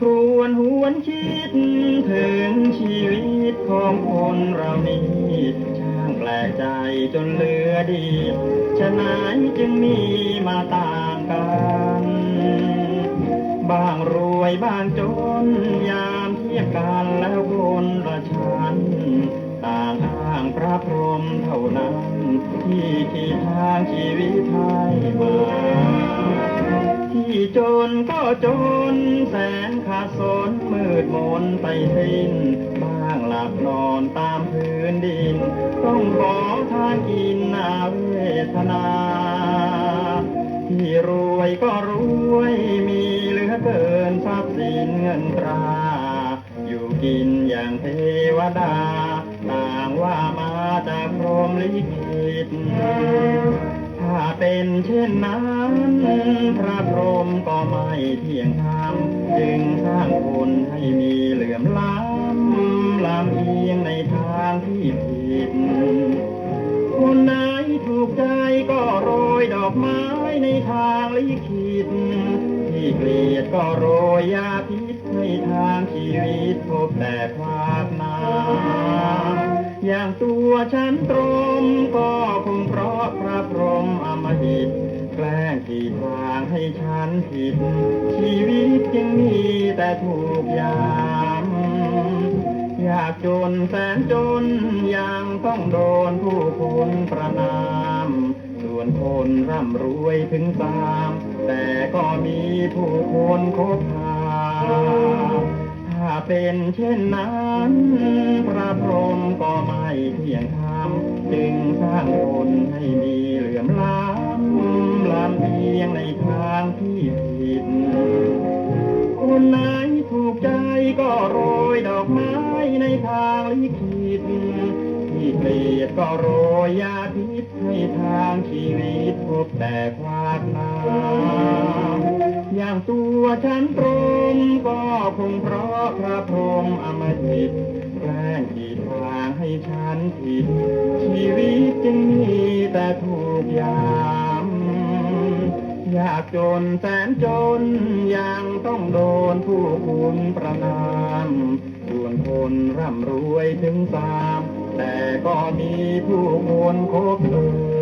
ครวนคิด ถึงชีวิตของคนเรานี้ช่างแปลกใจจนเหลือดีฉะนั้นจึงมีมาต่างกัน บางรวยบางจน ยามเทียบกันแล้วคนละชั้นต่างอ้างพระพรหมเท่านั้น ที่ที่ทางชีวิตในก็จนแสนขาดสนมืดมนไปสิ้นบ้างหลับนอนตามพื้นดิน ต้องขอทานกินนาเวทนา ที่รวยก็รวยมีเหลือเกินทรัพย์สินเงินตรา อยู่กินอย่างเทวดาต่างว่ามาจากพรหมลิขิต เป็นเช่นนั้นพระพรหมก็ไม่เที่ยงธรรมจึงสร้างคนให้มีเหลื่อมล้ำลำเอียงในทางที่ผิดคนไหนถูกใจก็โรยดอกไม้ในทางลิขิตที่เกลียดก็โรยยาพิษในทางชีวิตพบแต่ความางตัวฉันตรมก็คงเพราะพระพรหมอมหิต แกล้งขีดทางให้ฉันผิด ชีวิตจึงมีแต่ถูกยามอยากจนแสนจนยังต้องโดนผู้คนประนาม ส่วนคนร่ำรวยถึงสาม แต่ก็มีผู้คนคบหาถ้าเป็นเช่นนั้น ก็ไม่เที่ยงธรรมจึงสร้างคนให้มีเหลื่อมล้ำลำเอียงในทางที่ผิดคนไหนถูกใจก็โรยดอกไม้ในทางลิขิตที่เกลียดก็โรยยาพิษให้ทางชีวิตพบแต่ความนา อย่างตัวฉันตรงก็คงเพราะพระพรหมอมหิตแกล้งขีดทางให้ฉันผิด ชีวิตจึงมีแต่ถูกยามอยากจนแสนจนยังต้องโดนผู้คุณประนามส่วนคนร่ำรวยถึงสาม แต่ก็มีผู้คนคบเอ่